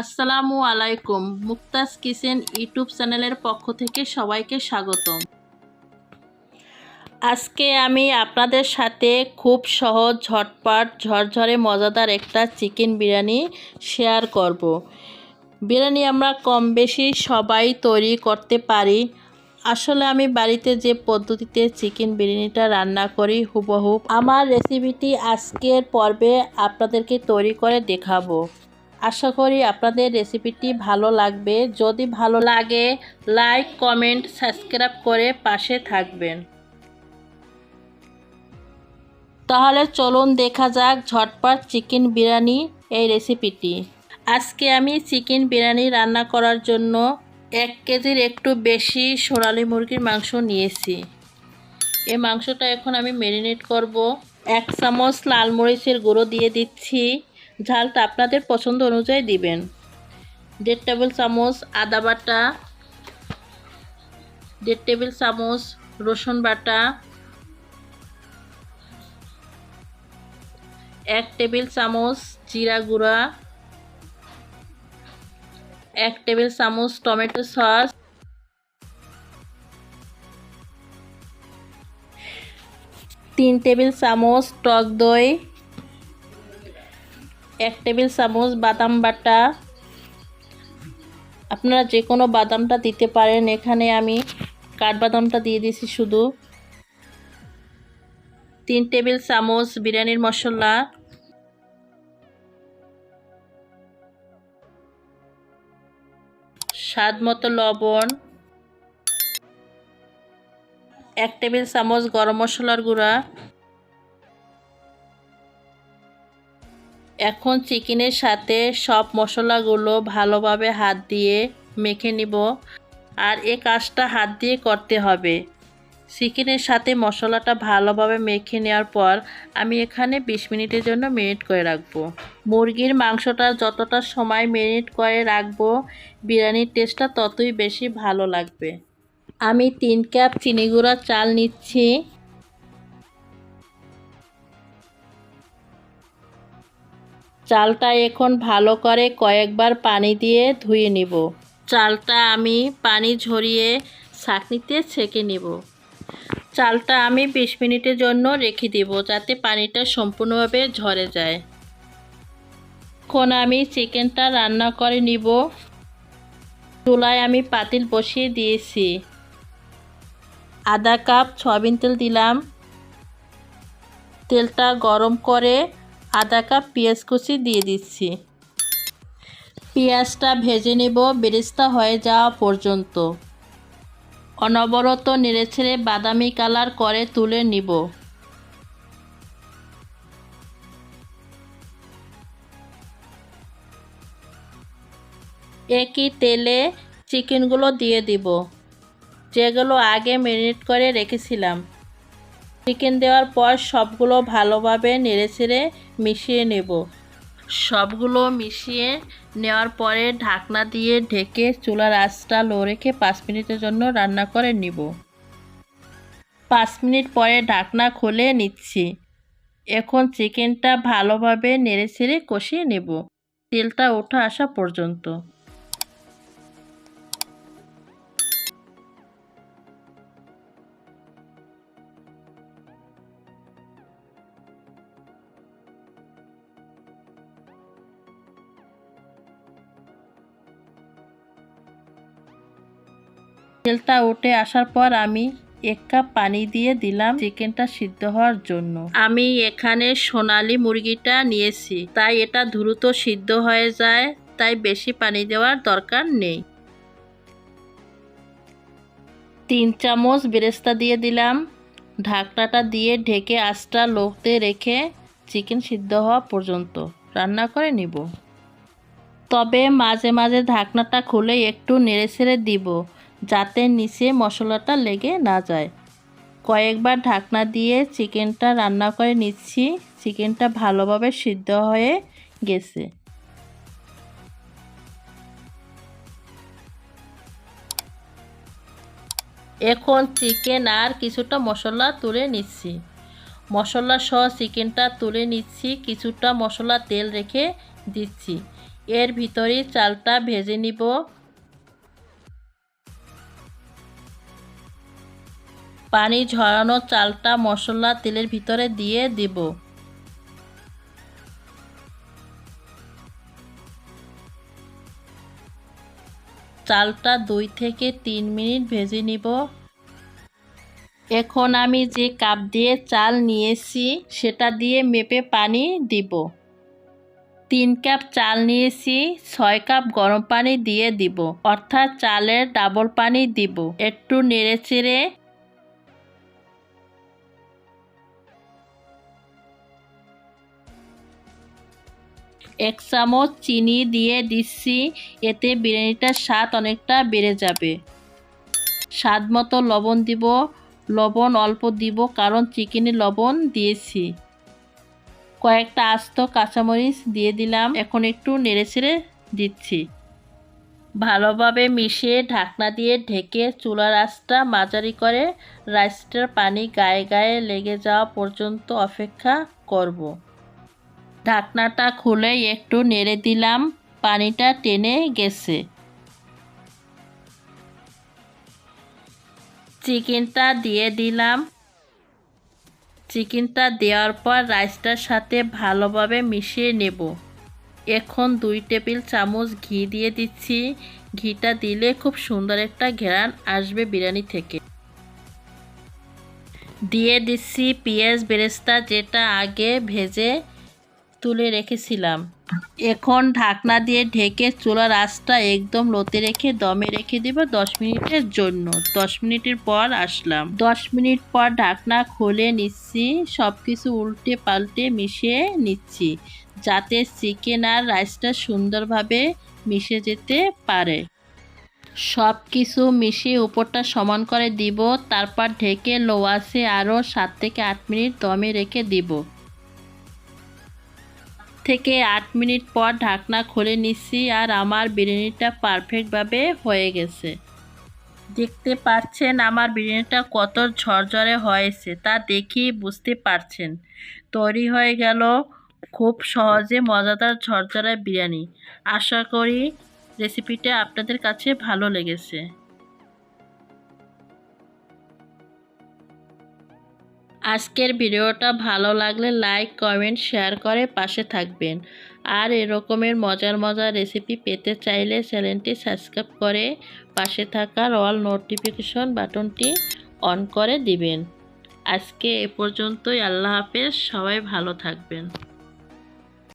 আসসালামু আলাইকুম। Mukta's kitchen YouTube চ্যানেলের পক্ষ থেকে সবাইকে স্বাগতম। আজকে আমি আপনাদের সাথে খুব সহজ, ঝটপট, ঝরঝরে, মজাদার একটা চিকেন বিরিয়ানি শেয়ার করব। বিরিয়ানি আমরা কম বেশি সবাই তৈরি করতে পারি। আসলে আমি বাড়িতে যে পদ্ধতিতে চিকেন বিরিয়ানিটা রান্না করি হুবহু। আমার রেসিপিটি আজকের পর্বে আপনাদেরকে তৈরি করে দেখাবো। আশা করি আপনাদের রেসিপিটি ভালো লাগবে। যদি ভালো লাগে লাইক কমেন্ট সাবস্ক্রাইব করে পাশে থাকবেন। তাহলে চলুন দেখা যাক ঝটপট চিকেন বিরিয়ানি এই রেসিপিটি আজকে আমি চিকেন বিরিয়ানি রান্না করার জন্য এক কেজির একটু বেশি সোনালি মুরগির মাংস নিয়েছি। এই মাংসটা এখন আমি ম্যারিনেট করব। এক চামচ লাল মরিচের গুঁড়ো দিয়ে দিচ্ছি। ঝালটা আপনাদের পছন্দ অনুযায়ী দিবেন। দেড় টেবিল চামচ আদা বাটা, দেড় টেবিল চামচ রসুন বাটা, এক টেবিল চামচ জিরা গুঁড়া, এক টেবিল চামচ টমেটো সস, তিন টেবিল চামচ টক দই এক টেবিল চামচ বাদাম বাটা। আপনারা যে কোনো বাদামটা দিতে পারেন। এখানে আমি কাঠবাদামটা দিয়ে দিয়েছি শুধু। তিন টেবিল চামচ বিরিয়ানির মশলা। স্বাদ মতো লবণ। এক টেবিল চামচ গরম মশলার গুঁড়া। এখন চিকেনের সাথে সব মশলাগুলো ভালোভাবে হাত দিয়ে মেখে নিব আর এ কাজটা হাত দিয়ে করতে হবে। চিকেনের সাথে মশলাটা ভালোভাবে মেখে নেওয়ার পর আমি এখানে বিশ মিনিটের জন্য মেরিনেট করে রাখব। মুরগির মাংসটা যতটা সময় মেরিনেট করে রাখব, বিরিয়ানির টেস্টটা ততই বেশি ভালো লাগবে। আমি তিন কাপ চিনি গুঁড়া চাল নিচ্ছি। চালটা এখন ভালো করে কয়েকবার পানি দিয়ে ধুয়ে নিব। চালটা আমি পানি ঝরিয়ে ছাঁকনিতে ছেঁকে নিব। চালটা আমি বিশ মিনিটের জন্য রেখে দিব যাতে পানিটা সম্পূর্ণভাবে ঝরে যায়। এখন আমি চিকেনটা রান্না করে নিব। চুলায় আমি পাতিল বসিয়ে দিয়েছি। আধা কাপ সয়াবিন তেল দিলাম। তেলটা গরম করে আধা কাপ পেঁয়াজ কুচি দিয়ে দিচ্ছি। পেঁয়াজটা ভেজে নেব, বেরেস্তা হয়ে যাওয়া পর্যন্ত। অনবরত নেড়েছেড়ে বাদামি কালার করে তুলে নিব। একই তেলে চিকেনগুলো দিয়ে দিব। যেগুলো আগে ম্যারিনেট করে রেখেছিলাম। চিকেন দেওয়ার পর সবগুলো ভালোভাবে নেড়েচেড়ে মিশিয়ে নেব। সবগুলো মিশিয়ে নেওয়ার পরে ঢাকনা দিয়ে ঢেকে চুলার আঁচটা লো রেখে পাঁচ মিনিটের জন্য রান্না করে নিব। পাঁচ মিনিট পরে ঢাকনা খুলে নিচ্ছি। এখন চিকেনটা ভালোভাবে নেড়েচেড়ে কষিয়ে নেব। তেলটা ওঠা আসা পর্যন্ত। তেলটা উঠে আসার পর আমি এক কাপ পানি দিয়ে দিলাম চিকেনটা সিদ্ধ হওয়ার জন্য। আমি এখানে সোনালি মুরগিটা নিয়েছি, তাই এটা দ্রুত সিদ্ধ হয়ে যায়, তাই বেশি পানি দেওয়ার দরকার নেই। তিন চামচ বেরেস্তা দিয়ে দিলাম। ঢাকনাটা দিয়ে ঢেকে আঁচটা লোকতে রেখে চিকেন সিদ্ধ হওয়া পর্যন্ত রান্না করে নিব। তবে মাঝে মাঝে ঢাকনাটা খুলে একটু নেড়ে ছেড়ে দিব। যাতে নিচে মশলাটা লেগে না যায়। কয়েকবার ঢাকনা দিয়ে চিকেনটা রান্না করে নিচ্ছি। চিকেনটা ভালোভাবে সিদ্ধ হয়ে গেছে। এখন চিকেন আর কিছুটা মশলা তুলে নিচ্ছি। মশলা সহ চিকেনটা তুলে নিচ্ছি। কিছুটা মশলা তেল রেখে দিচ্ছি। এর ভিতরে চালটা ভেজে নিব। পানি ঝরানো চালটা মশলা তেলের ভিতরে দিয়ে দিব। চালটা দুই থেকে তিন মিনিট ভেজে নিব। এখন আমি যে কাপ দিয়ে চাল নিয়েছি, সেটা দিয়ে মেপে পানি দিব। তিন কাপ চাল নিয়েছি, ছয় কাপ গরম পানি দিয়ে দিব। অর্থাৎ চালের ডাবল পানি দিব। একটু নেড়ে চেড়ে এক চামচ চিনি দিয়ে দিচ্ছি, এতে বিরিয়ানিটার স্বাদ অনেকটা বেড়ে যাবে। স্বাদ মতো লবণ দিব, লবণ অল্প দিব কারণ চিকেনে লবণ দিয়েছি। কয়েকটা আস্ত কাঁচামরিচ দিয়ে দিলাম, এখন একটু নেড়েচেড়ে দিচ্ছি। ভালোভাবে মিশিয়ে ঢাকনা দিয়ে ঢেকে চুলার আঁচটা মাঝারি করে রাইসটার পানি গায়ে গায়ে লেগে যাওয়া পর্যন্ত অপেক্ষা করব। ঢাকনাটা খুলে একটু নেড়ে দিলাম। পানিটা টেনে গেছে। চিকেনটা দিয়ে দিলাম। চিকেনটা দেওয়ার পর রাইসটার সাথে ভালোভাবে মিশিয়ে নেব। এখন দুই টেবিল চামচ ঘি দিয়ে দিচ্ছি। ঘিটা দিলে খুব সুন্দর একটা ঘেরান আসবে বিরিয়ানি থেকে। দিয়ে দিচ্ছি পেঁয়াজ বেরেস্তা যেটা আগে ভেজে তুলে রেখেছিলাম। এখন ঢাকনা দিয়ে ঢেকে চুলার আঁচটা একদম লোতে রেখে দমে রেখে দিব দশ মিনিটের জন্য। দশ মিনিটের পর আসলাম। দশ মিনিট পর ঢাকনা খুলে নিচ্ছি সব কিছু উল্টে পাল্টে মিশিয়ে নিচ্ছি, যাতে চিকেন আর রাইসটা সুন্দরভাবে মিশে যেতে পারে। সব কিছু মিশিয়ে উপরটা সমান করে দিব, তারপর ঢেকে লোয়াসে আরও সাত থেকে আট মিনিট দমে রেখে দিব। থেকে আট মিনিট পর ঢাকনা খুলে নিচ্ছি আর আমার বিরিয়ানিটা পারফেক্টভাবে হয়ে গেছে। দেখতে পাচ্ছেন আমার বিরিয়ানিটা কত ঝরঝরে হয়েছে, তা দেখি বুঝতে পারছেন। তৈরি হয়ে গেল খুব সহজে মজাদার ঝরঝরে বিরিয়ানি। আশা করি রেসিপিটা আপনাদের কাছে ভালো লেগেছে। আজকের ভিডিওটা ভালো লাগলে লাইক, কমেন্ট, শেয়ার করে পাশে থাকবেন। আর এরকমের মজার মজার রেসিপি পেতে চাইলে চ্যানেলটি সাবস্ক্রাইব করে পাশে থাকার অল নোটিফিকেশন বাটনটি অন করে দিবেন। আজকে এ পর্যন্তই, আল্লাহ হাফেজ, সবাই ভালো থাকবেন।